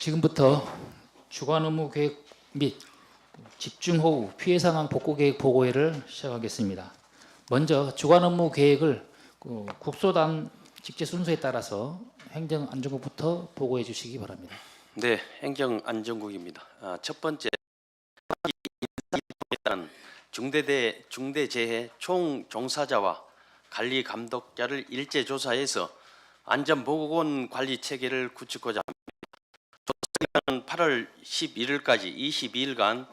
지금부터 주간 업무 계획 및 집중 호우 피해 상황 복구 계획 보고회를 시작하겠습니다. 먼저 주간 업무 계획을 그 국소단 직제 순서에 따라서 행정안전국부터 보고해 주시기 바랍니다. 네, 행정안전국입니다. 아, 첫 번째 중대대 중대재해 총 종사자와 관리 감독자를 일제 조사해서 안전보건 관리 체계를 구축하자 합니다. 조사는 8월 11일까지 22일간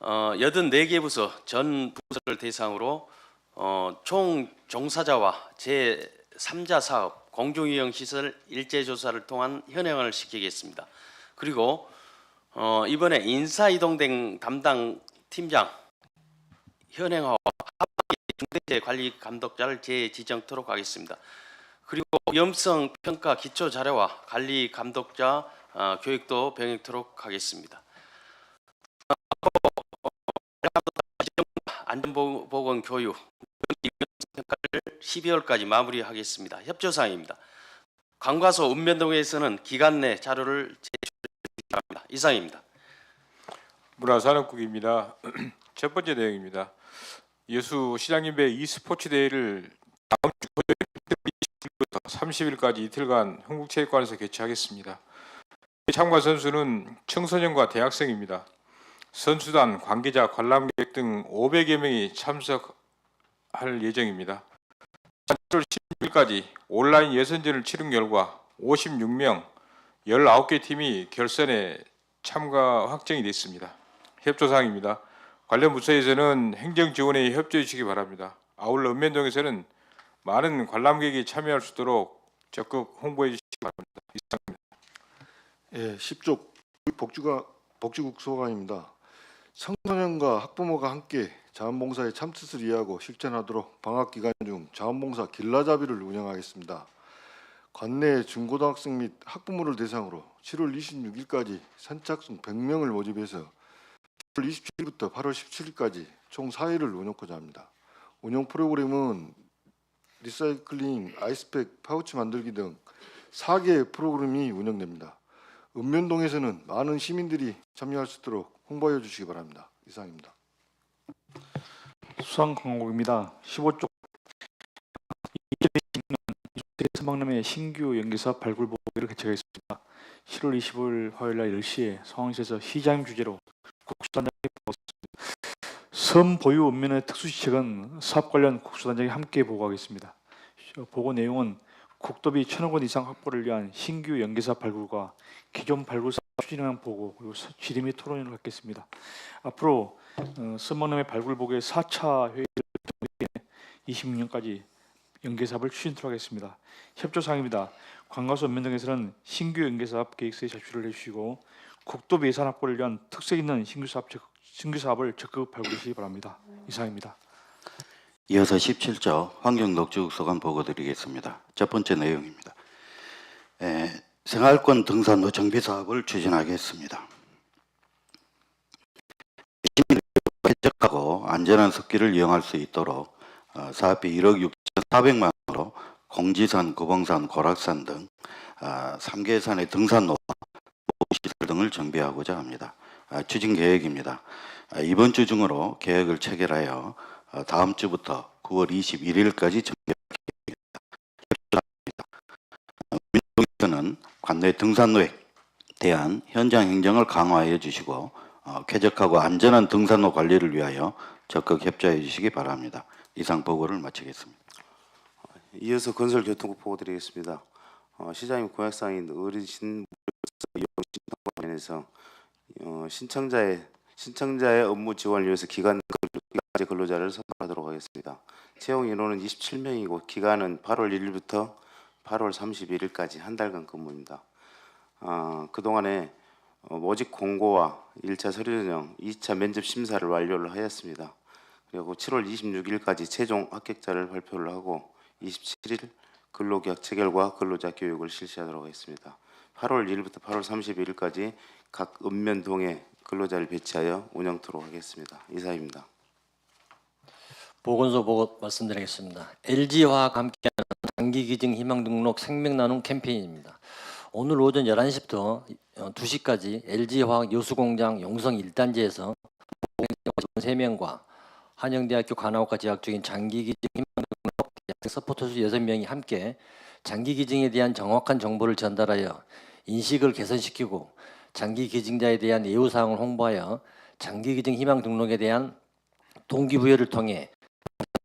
어, 84개 부서 전 부서를 대상으로 어, 총 종사자와 제 3자 사업 공중이용 시설 일제 조사를 통한 현행을 시키겠습니다. 그리고 어, 이번에 인사 이동된 담당 팀장 현행하고 중대재 관리 감독자를 재지정토록 하겠습니다. 그리고 위험성 평가 기초 자료와 관리 감독자 어, 교육도 병행토록 하겠습니다. 안전보건 교육 평가를 12월까지 마무리하겠습니다. 협조사항입니다. 관과소 읍면동에서는 기간 내 자료를 제출해 바랍니다. 이상입니다. 문화산업국입니다. 첫 번째 내용입니다. 여수 시장님배 e스포츠 대회를 다음 주 토요일 20일부터 30일까지 이틀간 흥국체육관에서 개최하겠습니다. 참가 선수는 청소년과 대학생입니다. 선수단, 관계자, 관람객 등 500여 명이 참석할 예정입니다. 8월 16일까지 온라인 예선전을 치른 결과 56명, 19개 팀이 결선에 참가 확정이 됐습니다. 협조사항입니다. 관련 부서에서는 행정 지원에 협조해 주시기 바랍니다. 아울러 읍면동에서는 많은 관람객이 참여할 수 있도록 적극 홍보해 주시기 바랍니다. 이상입니다. 예, 10조 복지가 복지국 소관입니다. 청소년과 학부모가 함께 자원봉사의 참뜻을 이해하고 실천하도록 방학 기간 중 자원봉사 길라잡이를 운영하겠습니다. 관내 중고등학생 및 학부모를 대상으로 7월 26일까지 선착순 100명을 모집해서 7월 27일부터 8월 17일까지 총 4일을 운영하고자 합니다. 운영 프로그램은 리사이클링, 아이스팩, 파우치 만들기 등 4개 프로그램이 운영됩니다. 읍면동에서는 많은 시민들이 참여할 수 있도록 홍보해 주시기 바랍니다. 이상입니다. 수상광곡입니다. 15쪽 2020년 서막남의 신규 연기사업 발굴 보고를 개최하겠습니다. 7월 20일 화요일 날 10시에 상황시에서 시장 주제로 국수단장이. 섬 보유 읍면의 특수시책은 사업 관련 국수단장이 함께 보고하겠습니다. 보고 내용은 국도비 천억 원 이상 확보를 위한 신규 연기사업 발굴과 기존 발굴 사업 추진하는 보고 그리고 및 토론을 갖겠습니다. 앞으로 어, 선망남의 발굴 보고의 4차 회의를 26년까지 연계사업을 추진토록 하겠습니다. 협조사항입니다. 관가소 연면 등에서는 신규 연계사업 계획서에 제출을 해주시고 국도 예산 확보를 위한 특색 있는 신규 사업 적- 신규 사업을 적극 발굴하시기 바랍니다. 이상입니다. 이어서 17조 환경녹지국소관 보고 드리겠습니다. 첫 번째 내용입니다. 에, 생활권 등산로 정비 사업을 추진하겠습니다. 쾌적하고 안전한 습기를 이용할 수 있도록 어, 사업비 1억 6,400만 원으로 공지산, 구봉산, 고락산 등 아, 3개 산의 등산로와 시설 등을 정비하고자 합니다. 아, 추진 계획입니다. 아, 이번 주 중으로 계획을 체결하여 어, 다음 주부터 9월 21일까지 정비하겠습니다. 민동에서는 관내 등산로에 대한 현장 행정을 강화해 주시고 어, 쾌적하고 안전한 등산로 관리를 위하여 적극 협조해 주시기 바랍니다. 이상 보고를 마치겠습니다. 이어서 건설교통국 보고 드리겠습니다. 어, 시장님 공약사항인 어르신 어, 신청자의 신청자의 업무 지원을 위해서 기간 근로자 근로자를 선발하도록 하겠습니다. 채용 인원은 27명이고 기간은 8월 1일부터 8월 31일까지 한 달간 근무입니다. 어, 그동안에 어, 모집 공고와 1차 서류 전형, 2차 면접 심사를 완료를 하였습니다. 그리고 7월 26일까지 최종 합격자를 발표를 하고 27일 근로계약 체결과 근로자 교육을 실시하도록 하겠습니다. 8월 1일부터 8월 31일까지 각 읍면동에 근로자를 배치하여 운영토록 하겠습니다. 이상입니다. 보건소 보고 말씀드리겠습니다. LG화학 함께하는 단기 기증 희망 등록 생명 나눔 캠페인입니다. 오늘 오전 11시부터 2시까지 LG화학 여수공장 용성 1단지에서 3명과 한영대학교 간호학과 재학 중인 장기 기증 희망 등록 대학 서포터즈 6명이 함께 장기 기증에 대한 정확한 정보를 전달하여 인식을 개선시키고 장기 기증자에 대한 예우 사항을 홍보하여 장기 기증 희망 등록에 대한 동기부여를 통해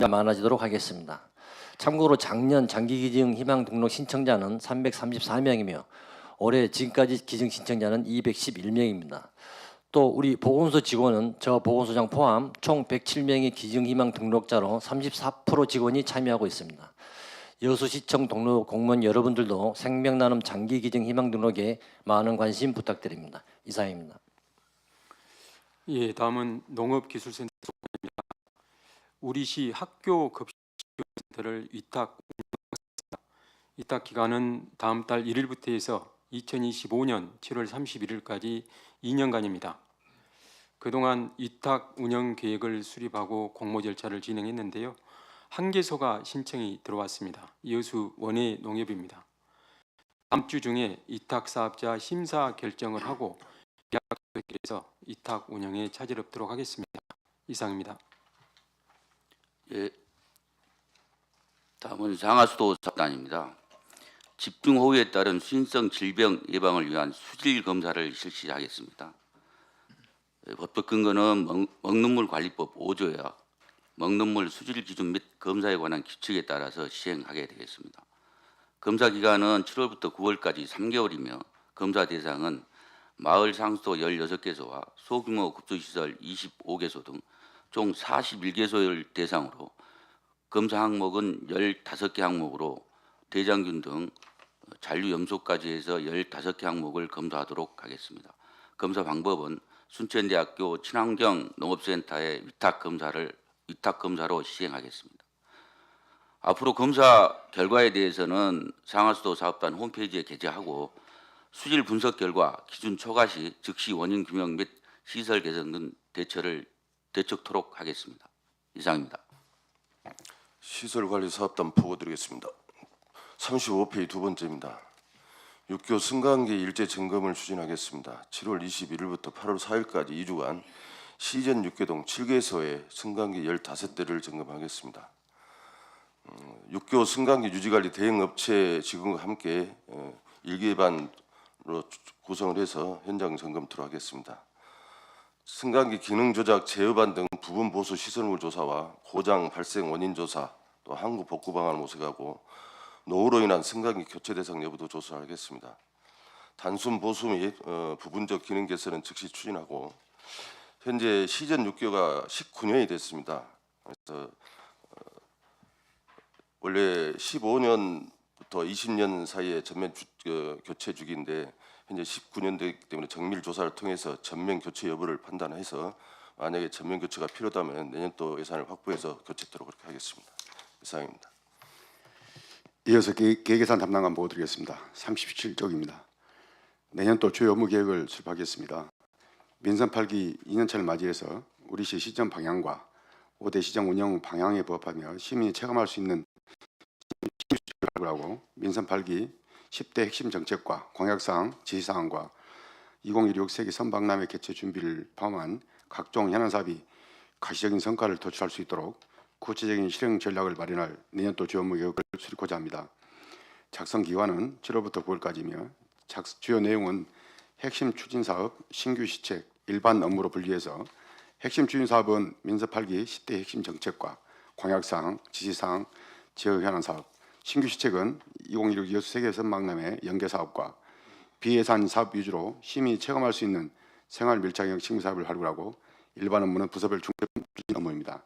많아지도록 하겠습니다. 참고로 작년 장기기증 희망 등록 신청자는 334명이며 올해 지금까지 기증 신청자는 211명입니다. 또 우리 보건소 직원은 저 보건소장 포함 총 107명의 기증 희망 등록자로 34% 직원이 참여하고 있습니다. 여수시청 동료 공무원 여러분들도 생명 나눔 장기 기증 희망 등록에 많은 관심 부탁드립니다. 이상입니다. 예, 다음은 농업기술센터. 우리 시 학교 급식센터를 위탁. 위탁 기간은 다음 달 1일부터 해서 2025년 7월 31일까지 2년간입니다. 그동안 위탁 운영 계획을 수립하고 공모 절차를 진행했는데요. 한 개소가 신청이 들어왔습니다. 여수 원예 농협입니다. 다음 주 중에 위탁 사업자 심사 결정을 하고 계약에서 위탁 운영에 차질 없도록 하겠습니다. 이상입니다. 예. 다음은 상하수도 사단입니다. 집중 호우에 따른 신성 질병 예방을 위한 수질 검사를 실시하겠습니다. 예, 법적 근거는 먹, 먹는 물 관리법 5조야 먹는 물 수질 기준 및 검사에 관한 규칙에 따라서 시행하게 되겠습니다. 검사 기간은 7월부터 9월까지 3개월이며 검사 대상은 마을 상수도 16개소와 소규모 급수시설 25개소 등 총 41개소를 대상으로 검사 항목은 15개 항목으로 대장균 등 잔류 염소까지 해서 15개 항목을 검사하도록 하겠습니다. 검사 방법은 순천대학교 친환경 농업센터의 위탁 검사를 위탁 검사로 시행하겠습니다. 앞으로 검사 결과에 대해서는 상하수도 사업단 홈페이지에 게재하고 수질 분석 결과 기준 초과 시 즉시 원인 규명 및 시설 개선 등 대처를 대처토록 하겠습니다. 이상입니다. 시설관리사업단 보고드리겠습니다. 35페이지 두 번째입니다. 육교 승강기 일제 점검을 추진하겠습니다. 7월 21일부터 8월 4일까지 2주간 시전 육교동 7개소에 승강기 15대를 점검하겠습니다. 음, 육교 승강기 유지관리 대행업체 직원과 함께 어, 일개반으로 구성을 해서 현장 점검토록 하겠습니다. 승강기 기능 조작 제어반 등 부분 보수 시설물 조사와 고장 발생 원인 조사, 또 항구 복구 방안을 모색하고 노후로 인한 승강기 교체 대상 여부도 조사하겠습니다. 단순 보수 및 어, 부분적 기능 개선은 즉시 추진하고 현재 시전 6개가 19년이 됐습니다. 그래서 어, 원래 15년부터 20년 사이에 전면 주, 어, 교체 주기인데 현재 19년 되기 때문에 정밀 조사를 통해서 전면 교체 여부를 판단해서 만약에 전면 교체가 필요하다면 내년도 예산을 확보해서 교체토록 그렇게 하겠습니다. 이상입니다. 이어서 계- 계획예산 담당관 보고드리겠습니다. 37쪽입니다. 내년도 주요 업무 계획을 수립하겠습니다. 민선 8기 2년차를 맞이해서 우리시 시정 방향과 5대 시정 운영 방향에 부합하며 시민이 체감할 수 있는 시민을 하고 민선 8기 10대 핵심 정책과 공약사항, 지시사항과 2016 세계 선박람회 개최 준비를 포함한 각종 현안 사업이 가시적인 성과를 도출할 수 있도록 구체적인 실행 전략을 마련할 내년도 주요 업무 계획을 수립하고자 합니다. 작성 기간은 7월부터 9월까지며 주요 내용은 핵심 추진 사업, 신규 시책, 일반 업무로 분리해서 핵심 추진 사업은 민서 8기 10대 핵심 정책과 공약사항, 지시사항, 지역 현안 사업, 신규 시책은 2016 여수 세계 선박람회 연계 사업과 비예산 사업 위주로 시민이 체감할 수 있는 생활 밀착형 식물 사업을 활용하고 일반 업무는 부서별 중점 업무입니다.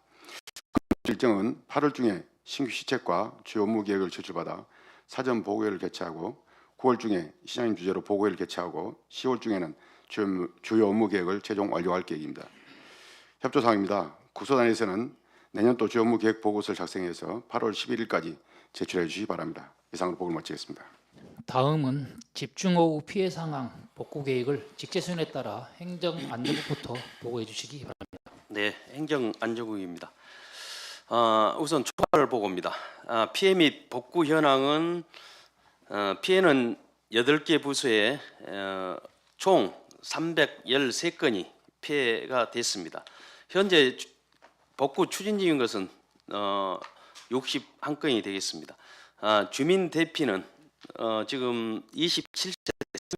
일정은 8월 중에 신규 시책과 주요 업무 계획을 제출받아 사전 보고회를 개최하고 9월 중에 시장님 주제로 보고회를 개최하고 10월 중에는 주요, 주요 업무 계획을 최종 완료할 계획입니다. 협조 사항입니다. 국소단에서는 내년도 주요 업무 계획 보고서를 작성해서 8월 11일까지 제출해 주시기 바랍니다. 이상으로 보고를 마치겠습니다. 다음은 집중호우 피해 상황 복구 계획을 직제순에 따라 행정 안전부부터 보고해 주시기 바랍니다. 네, 행정안전국입니다. 어, 우선 초발 보고입니다. 아, 피해 및 복구 현황은 어, 피해는 8개 부서에 어, 총 313건이 피해가 됐습니다. 현재 추- 복구 추진 중인 것은 어, 61건이 되겠습니다. 아, 주민 대피는 어, 지금 27세대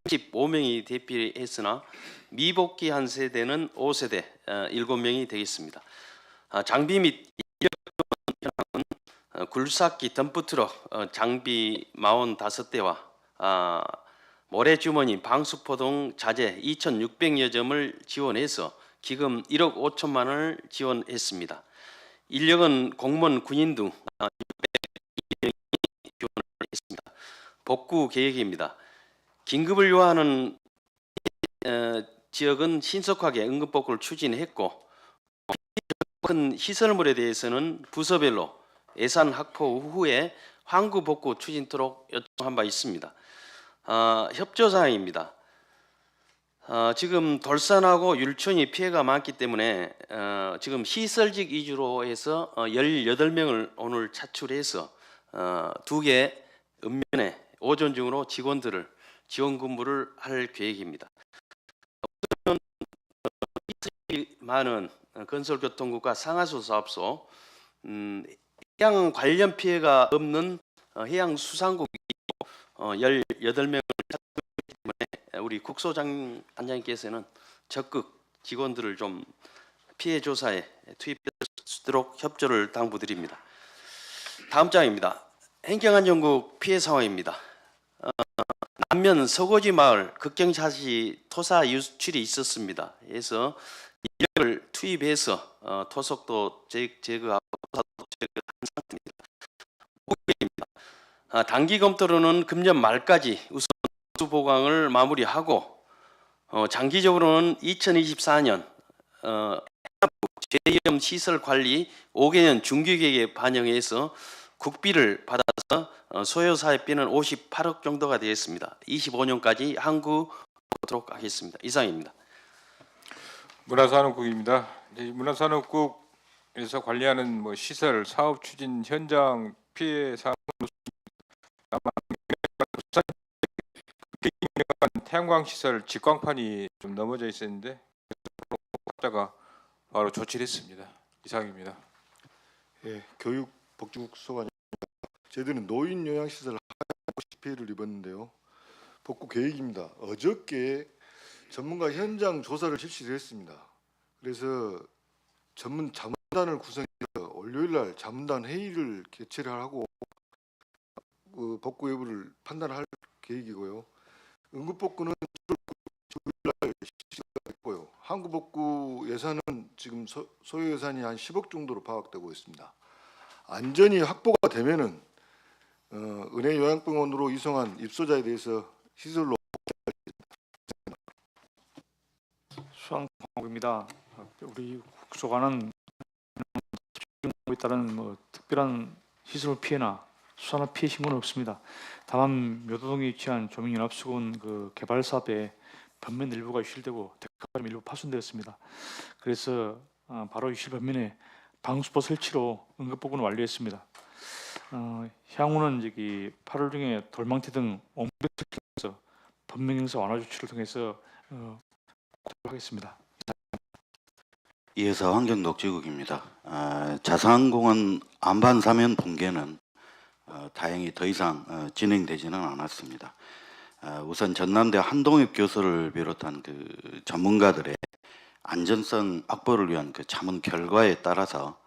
35명이 대피했으나 미복귀한 세대는 5세대 어, 7명이 되겠습니다. 아, 장비 및 어, 굴삭기 덤프트럭 어, 장비 45대와 아, 모래주머니 방수포동 자재 2,600여 점을 지원해서 기금 1억 5천만 원을 지원했습니다. 인력은 공무원, 군인 등 600명이 지원을 했습니다. 복구 계획입니다. 긴급을 요하는 어, 지역은 신속하게 응급 복구를 추진했고 큰 시설물에 대해서는 부서별로 예산 확보 후에 환구 복구 추진토록 요청한 바 있습니다. 어, 협조 사항입니다. 어, 지금 돌산하고 율촌이 피해가 많기 때문에 어, 지금 시설직 위주로 해서 어, 18명을 오늘 차출해서 어, 두개 읍면에 오전 중으로 직원들을 지원 근무를 할 계획입니다. 시설이 많은 건설교통국가 상하수 사업소 음, 해양 관련 피해가 없는 어, 해양수산국이 어, 18명을 찾기 때문에 우리 국소장 단장님께서는 적극 직원들을 좀 피해 조사에 있도록 협조를 당부드립니다. 다음 장입니다. 행정안전국 피해 상황입니다. 어, 남면 서고지 마을 극경샷이 토사 유출이 있었습니다. 그래서 인력을 투입해서 어, 토속도 제, 제거하고 토사도 제거한 상태입니다. 아, 단기 검토로는 금년 말까지 우선 수 보강을 마무리하고 어, 장기적으로는 2024년 어, 재위험 시설 관리 5개년 중기 계획에 반영해서 국비를 받아서 어, 소요 사업비는 58억 정도가 되겠습니다. 25년까지 항구 하도록 하겠습니다. 이상입니다. 문화산업국입니다. 이제 문화산업국에서 관리하는 뭐 시설, 사업 추진, 현장 피해 아마 태양광 시설 직광판이 좀 넘어져 있었는데 다가 바로 조치를 했습니다. 이상입니다. 예, 교육복지국 소관입니다. 저희들은 노인 요양시설 피해를 입었는데요. 복구 계획입니다. 어저께 전문가 현장 조사를 실시를 했습니다. 그래서 전문 자문단을 구성해서 월요일 날 자문단 회의를 개최를 하고 그 복구 여부를 판단할 계획이고요. 응급복구는 됐고요. 항구복구 예산은 지금 소, 소요 예산이 한 10억 정도로 파악되고 있습니다. 안전이 확보가 되면은 어, 은혜 요양병원으로 이송한 입소자에 대해서 시설로 수상공입니다. 우리 국소관은 에 따른 뭐 특별한 시설 피해나 수산업 피해 신고는 없습니다. 다만 묘도동에 위치한 조민연합수군 그 개발 사업에 변면 일부가 유실되고 대가점 일부 파손되었습니다. 그래서 어, 바로 유실 변면에 방수포 설치로 응급보고는 완료했습니다. 어, 향후는 저기 8월 중에 돌망태 등 옹벽 설치해서 범명 행사 완화 조치를 통해서 어, 하겠습니다. 이어서 환경녹지국입니다. 아, 자산공원 안반 사면 붕괴는 어, 다행히 더 이상 어, 진행되지는 않았습니다. 아, 우선 전남대 한동엽 교수를 비롯한 그 전문가들의 안전성 확보를 위한 그 자문 결과에 따라서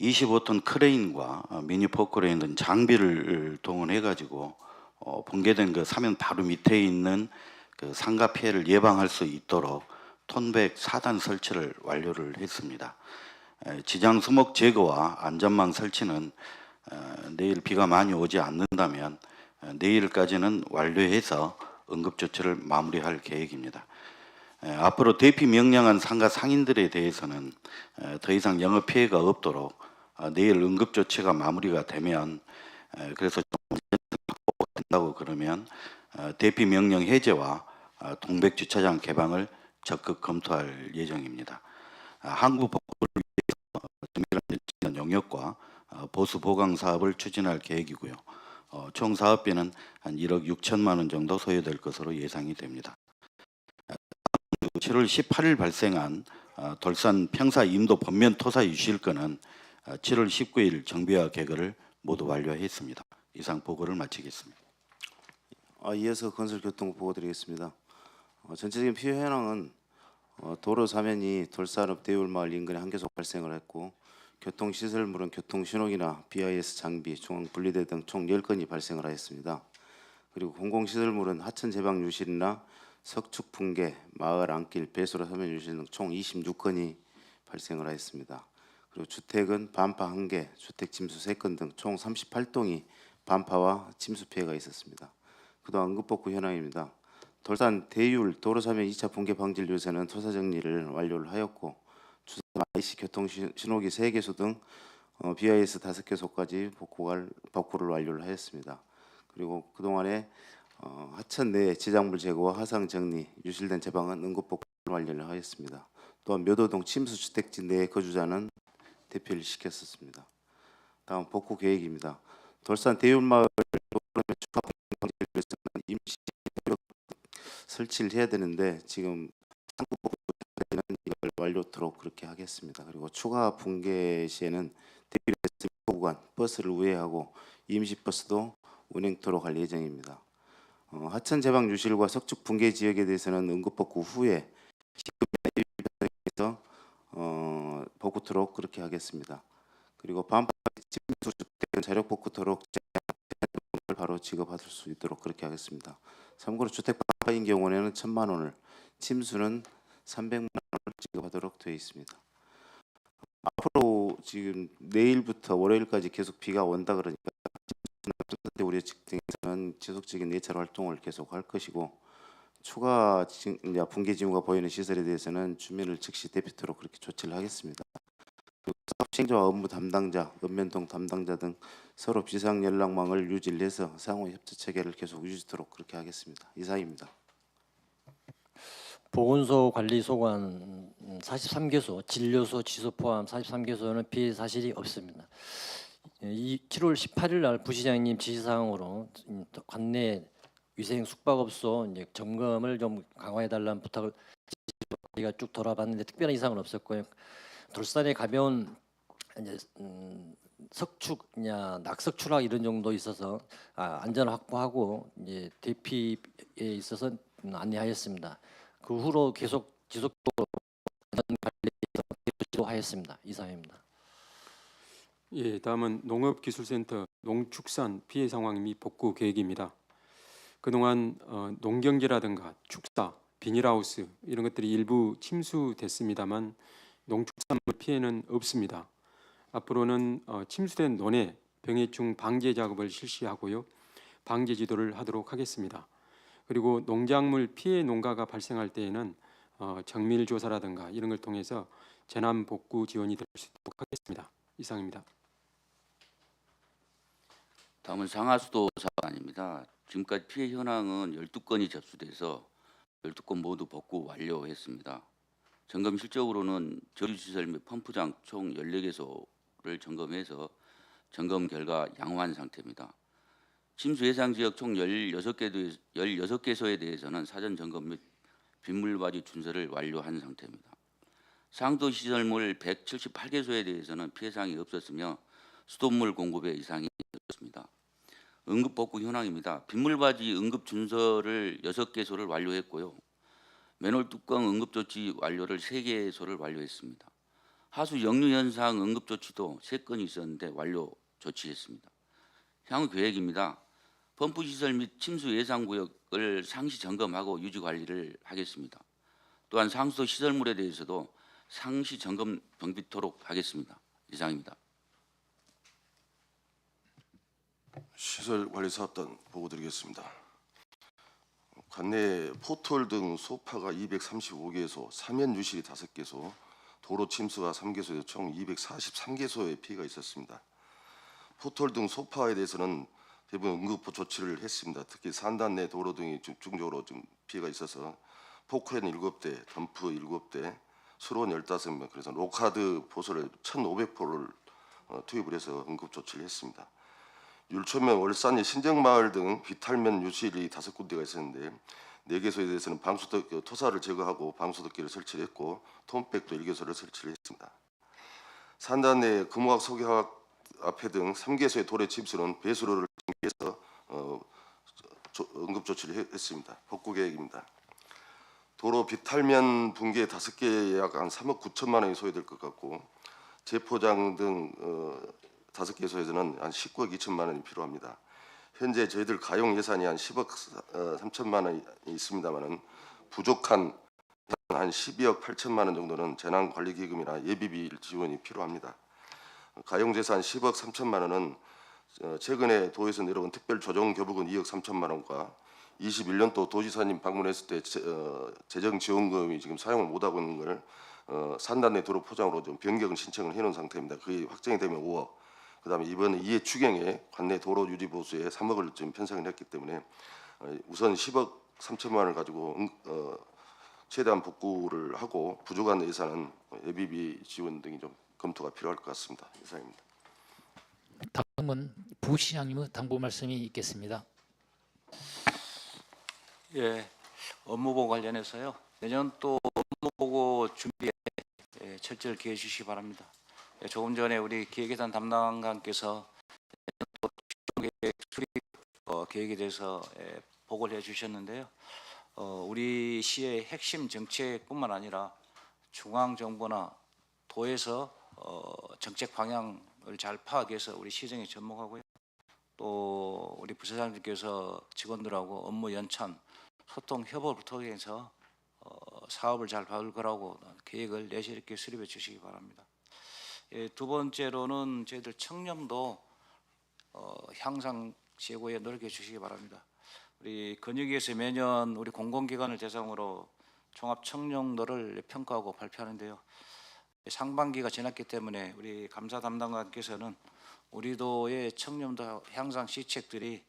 25톤 크레인과 어, 미니 포크레인 등 장비를 동원해 가지고 어, 붕괴된 그 사면 바로 밑에 있는 그 상가 피해를 예방할 수 있도록 톤백 4단 설치를 완료를 했습니다. 에, 지장 수목 제거와 안전망 설치는 어, 내일 비가 많이 오지 않는다면 어, 내일까지는 완료해서 응급 조치를 마무리할 계획입니다. 에, 앞으로 대피 명령한 상가 상인들에 대해서는 에, 더 이상 영업 피해가 없도록 어, 내일 응급 조치가 마무리가 되면 에, 그래서 된다고 그러면 어, 대피 명령 해제와 어, 동백 주차장 개방을 적극 검토할 예정입니다. 아, 항구 복구를 위해서 어, 보수 보강 사업을 추진할 계획이고요. 어, 총 사업비는 한 1억 6천만 원 정도 소요될 것으로 예상이 됩니다. 7월 18일 발생한 어, 돌산 평사 임도 번면 토사 유실 건은 어, 7월 19일 정비와 개거를 모두 완료했습니다. 이상 보고를 마치겠습니다. 아, 이어서 건설교통부 보고 드리겠습니다. 어, 전체적인 피해 현황은 어, 도로 사면이 돌산읍 대울마을 인근에 한 개소 발생을 했고 교통시설물은 교통신호기나 BIS 장비, 중앙 분리대 등 총 10건이 발생을 하였습니다. 그리고 공공시설물은 하천 제방 유실이나 석축 붕괴, 마을 안길, 배수로 서면 유실 등 총 26건이 발생을 하였습니다. 그리고 주택은 반파 1개, 주택 침수 3건 등 총 38동이 반파와 침수 피해가 있었습니다. 그동안 응급복구 현황입니다. 돌산 대율 도로 사면 2차 붕괴 방지를 위해서는 토사 정리를 완료를 하였고 주산 IC 교통 신- 신호기 3개소 등 어, BIS 5개소까지 복구를 복구를 완료를 하였습니다. 그리고 그동안에 어, 하천 내 지작물 제거와 화상 정리, 유실된 제방은 응급 복구를 완료를 하였습니다. 또한 묘도동 침수 주택지 내 거주자는 대피를 시켰었습니다. 다음 복구 계획입니다. 돌산 대율마을 임시 설치를 해야 되는데 지금 완료토록 그렇게 하겠습니다. 그리고 추가 붕괴 시에는 대비해서 구간 버스를 우회하고 임시 버스도 운행토록 할 예정입니다. 어, 하천 제방 유실과 석축 붕괴 지역에 대해서는 응급복구 후에 시급이나 일에서 어, 복구토록 그렇게 하겠습니다. 그리고 침수 주택은 자력 복구토록 을 바로 지급받을 수 있도록 그렇게 하겠습니다. 참고로 주택 반파인 경우에는 천만 원을, 침수는 300만 원을 지급하도록 되어 있습니다. 앞으로 지금 내일부터 월요일까지 계속 비가 온다 그러니까 우리 직등에서는 지속적인 내찰 활동을 계속할 것이고 추가 붕괴 징후가 보이는 시설에 대해서는 주민을 즉시 대피토록 그렇게 조치를 하겠습니다. 그리고 사업 시행자와 업무 담당자, 읍면동 담당자 등 서로 비상 연락망을 유지를 해서 상호 협조 체계를 계속 유지토록 그렇게 하겠습니다. 이상입니다. 보건소 관리 소관 43개소, 진료소, 지소 포함 43개소는 피해 사실이 없습니다. 이 7월 18일 날 부시장님 지시사항으로 음, 관내 위생 숙박업소 이제 점검을 좀 강화해 달라는 부탁을 저희가 쭉 돌아봤는데 특별한 이상은 없었고요. 돌산에 가면 이제 음, 석축이냐 낙석 추락 이런 정도 있어서 아, 안전 확보하고 이제 대피에 있어서 음, 안내하였습니다. 그 후로 계속 지속적으로 지도하였습니다. 이상입니다. 예, 다음은 농업기술센터 농축산 피해 상황 및 복구 계획입니다. 그동안 어, 농경지라든가 축사, 비닐하우스 이런 것들이 일부 침수됐습니다만 농축산물 피해는 없습니다. 앞으로는 어, 침수된 논에 병해충 방제 작업을 실시하고요. 방제 지도를 하도록 하겠습니다. 그리고 농작물 피해 농가가 발생할 때에는 어, 정밀 조사라든가 이런 걸 통해서 재난 복구 지원이 될 수 있도록 하겠습니다. 이상입니다. 다음은 상하수도 사안입니다. 지금까지 피해 현황은 12건이 접수돼서 12건 모두 복구 완료했습니다. 점검 실적으로는 저류시설 및 펌프장 총 14개소를 점검해서 점검 결과 양호한 상태입니다. 침수 예상 지역 총 16개 16개소에 대해서는 사전 점검 및 빗물바지 준설을 완료한 상태입니다. 상도 시설물 178개소에 대해서는 피해 사항이 없었으며 수돗물 공급에 이상이 없었습니다. 응급 복구 현황입니다. 빗물바지 응급 준설을 6개소를 완료했고요. 맨홀 뚜껑 응급 조치 완료를 3개소를 완료했습니다. 하수 역류 현상 응급 조치도 3건이 있었는데 완료 조치했습니다. 향후 계획입니다. 펌프 시설 및 침수 예상 구역을 상시 점검하고 유지 관리를 하겠습니다. 또한 상수도 시설물에 대해서도 상시 점검 병비토록 하겠습니다. 이상입니다. 시설 관리 사업단 보고 드리겠습니다. 관내 포털 등 소파가 235개소, 사면 유실이 5개소, 도로 침수가 3개소에 총 243개소의 피해가 있었습니다. 포털 등 소파에 대해서는 대부분 응급 조치를 했습니다. 특히 산단 내 도로 등이 집중적으로 좀 피해가 있어서 포크레인 7대, 덤프 7대, 수로원 15명, 그래서 로카드 보소를 1,500포를 어, 투입을 해서 응급 조치를 했습니다. 율초면, 월산리, 신정마을 등 비탈면 유실이 다섯 군데가 있었는데 네 개소에 대해서는 방수덕 그 토사를 제거하고 방수덕기를 설치를 했고 톰백도 1개소를 설치를 했습니다. 산단 내 금호학 소교학 앞에 등 3개소의 도래 침수는 배수로를 정비해서 어, 조- 응급 조치를 해- 했습니다. 복구 계획입니다. 도로 비탈면 붕괴 다섯 개에 약한 3억 9천만 원이 소요될 것 같고 재포장 등 어, 다섯 개소에서는 한 19억 2천만 원이 필요합니다. 현재 저희들 가용 예산이 한 10억 3천만 원이 있습니다만은 부족한 한 12억 8천만 원 정도는 재난관리기금이나 예비비 지원이 필요합니다. 가용 재산 10억 3천만 원은 어, 최근에 도에서 내려온 특별 조정 교부금 2억 3천만 원과 21년도 도지사님 방문했을 때 재, 어, 재정 지원금이 지금 사용을 못하고 있는 걸 어, 산단 내 도로 포장으로 좀 변경 신청을 해놓은 상태입니다. 그게 확정이 되면 5억. 그다음에 이번에 이해 추경에 관내 도로 유지 보수에 3억을 좀 편성을 했기 때문에 어, 우선 10억 3천만 원을 가지고 최대한 복구를 하고 부족한 예산은 예비비 지원 등이 좀 검토가 필요할 것 같습니다. 이상입니다. 다음은 부시장님의 당부 말씀이 있겠습니다. 예, 업무보고 관련해서요. 내년 또 업무보고 준비에 예, 철저히 기해 주시기 바랍니다. 예, 조금 전에 우리 기획예산 담당관께서 또 계획 수립 어, 계획에 대해서 예, 보고를 해주셨는데요. 어, 우리 시의 핵심 정책뿐만 아니라 중앙 정부나 도에서 어, 정책 방향을 잘 파악해서 우리 시정에 접목하고요. 또 우리 부서장님께서 직원들하고 업무 연찬 소통 협업을 통해서 어, 사업을 잘 받을 거라고 계획을 내실 있게 수립해 주시기 바랍니다. 예, 두 번째로는 저희들 청렴도 어, 향상 제고에 노력해 주시기 바랍니다. 우리 건의기에서 매년 우리 공공기관을 대상으로 종합 청렴도를 평가하고 발표하는데요. 상반기가 지났기 때문에 우리 감사 담당관께서는 우리도의 청렴도 향상 시책들이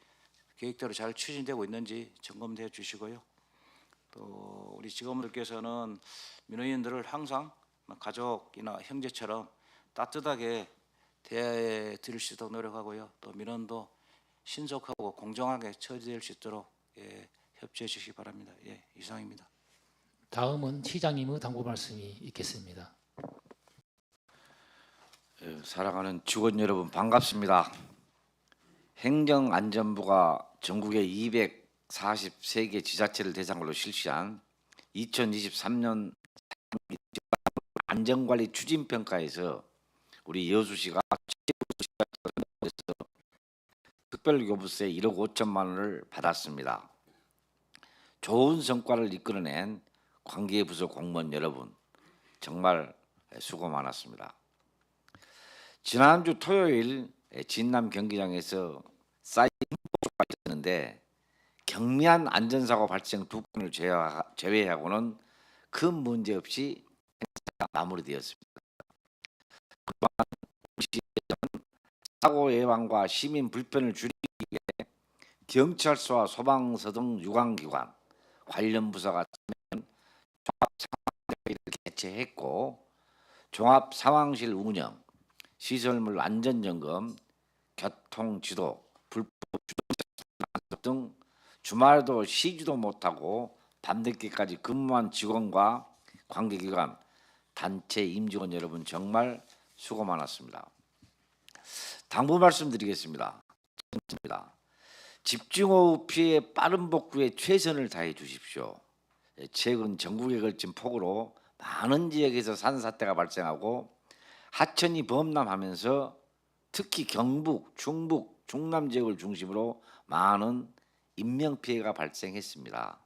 계획대로 잘 추진되고 있는지 점검해 주시고요. 또 우리 직원들께서는 민원인들을 항상 가족이나 형제처럼 따뜻하게 대해 드릴 수 있도록 노력하고요. 또 민원도 신속하고 공정하게 처리될 수 있도록 예, 협조해 주시기 바랍니다. 예, 이상입니다. 다음은 시장님의 당부 말씀이 있겠습니다. 예, 사랑하는 직원 여러분 반갑습니다. 행정안전부가 전국의 243개 지자체를 대상으로 실시한 2023년 안전관리 추진 평가에서 우리 여수시가 특별교부세 1억 5천만 원을 받았습니다. 좋은 성과를 이끌어낸 관계부서 공무원 여러분 정말 수고 많았습니다. 지난주 토요일 진남 경기장에서 사이버 있었는데 경미한 안전사고 발생 두 건을 제외하- 제외하고는 큰 문제 없이 행사가 마무리되었습니다. 사고 예방과 시민 불편을 줄이기 위해 경찰서와 소방서 등 유관기관 관련 부서가 종합 상황회의를 개최했고 종합 상황실 운영 시설물 안전 점검, 교통 지도, 불법 주동 등 주말도 쉬지도 못하고 밤늦게까지 근무한 직원과 관계기관, 단체 임직원 여러분 정말 수고 많았습니다. 당부 말씀드리겠습니다. 집중호우 피해 빠른 복구에 최선을 다해 주십시오. 최근 전국에 걸친 폭우로 많은 지역에서 산사태가 발생하고 하천이 범람하면서 특히 경북, 중북, 중남 지역을 중심으로 많은 인명 피해가 발생했습니다.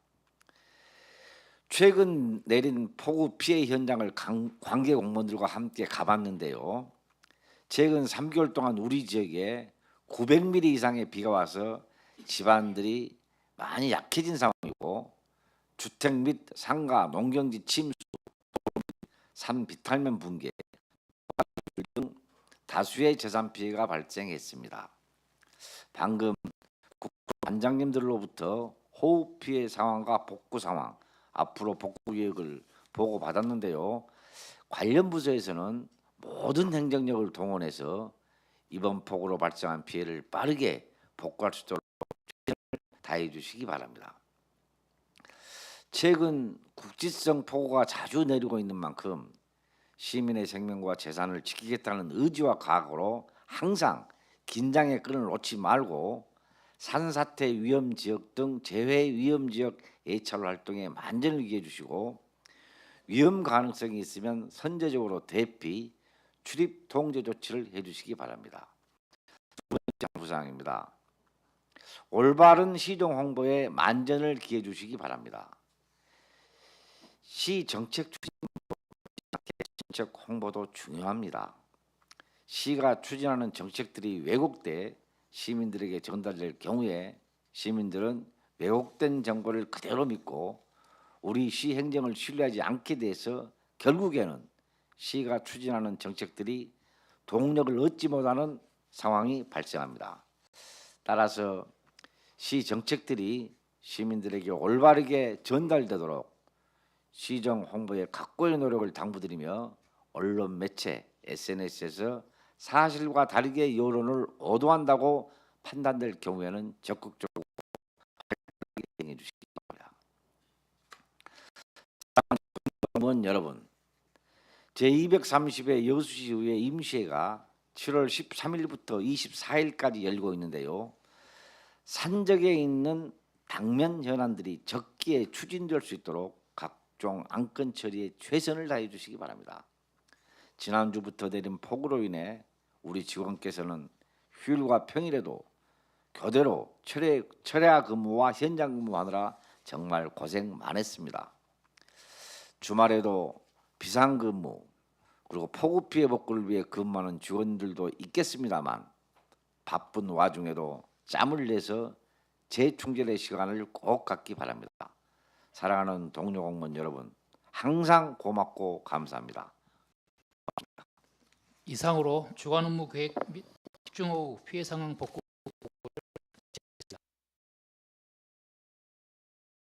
최근 내린 폭우 피해 현장을 강- 관계 공무원들과 함께 가봤는데요. 최근 3개월 동안 우리 지역에 900mm 이상의 비가 와서 집안들이 많이 약해진 상황이고 주택 및 상가, 농경지 침수, 산 비탈면 붕괴 등 다수의 재산 피해가 발생했습니다. 방금 관장님들로부터 호우 피해 상황과 복구 상황, 앞으로 복구 계획을 보고 받았는데요. 관련 부서에서는 모든 행정력을 동원해서 이번 폭우로 발생한 피해를 빠르게 복구할 수 있도록 다해 주시기 바랍니다. 최근 국지성 폭우가 자주 내리고 있는 만큼 시민의 생명과 재산을 지키겠다는 의지와 각오로 항상 긴장의 끈을 놓지 말고 산사태 위험 지역 등 재해 위험 지역 예찰 활동에 만전을 기해 주시고 위험 가능성이 있으면 선제적으로 대피, 출입 통제 조치를 해 주시기 바랍니다. 장부사항입니다. 올바른 시정 홍보에 만전을 기해 주시기 바랍니다. 시 정책 추진 정책 홍보도 중요합니다. 시가 추진하는 정책들이 왜곡돼 시민들에게 전달될 경우에 시민들은 왜곡된 정보를 그대로 믿고 우리 시 행정을 신뢰하지 않게 돼서 결국에는 시가 추진하는 정책들이 동력을 얻지 못하는 상황이 발생합니다. 따라서 시 정책들이 시민들에게 올바르게 전달되도록 시정 홍보에 각고의 노력을 당부드리며 언론 매체 SNS에서 사실과 다르게 여론을 오도한다고 판단될 경우에는 적극적으로 활동해 주시기 바랍니다. 여러분, 제230회 여수시의회 임시회가 7월 13일부터 24일까지 열리고 있는데요. 산적에 있는 당면 현안들이 적기에 추진될 수 있도록 각종 안건 처리에 최선을 다해 주시기 바랍니다. 지난주부터 내린 폭우로 인해 우리 직원께서는 휴일과 평일에도 교대로 철야, 철야 근무와 현장 근무하느라 정말 고생 많았습니다. 주말에도 비상근무 그리고 폭우 피해 복구를 위해 근무하는 직원들도 있겠습니다만 바쁜 와중에도 짬을 내서 재충전의 시간을 꼭 갖기 바랍니다. 사랑하는 동료 공무원 여러분, 항상 고맙고 감사합니다. 이상으로 주간 업무 계획 및 집중호우 피해 상황 복구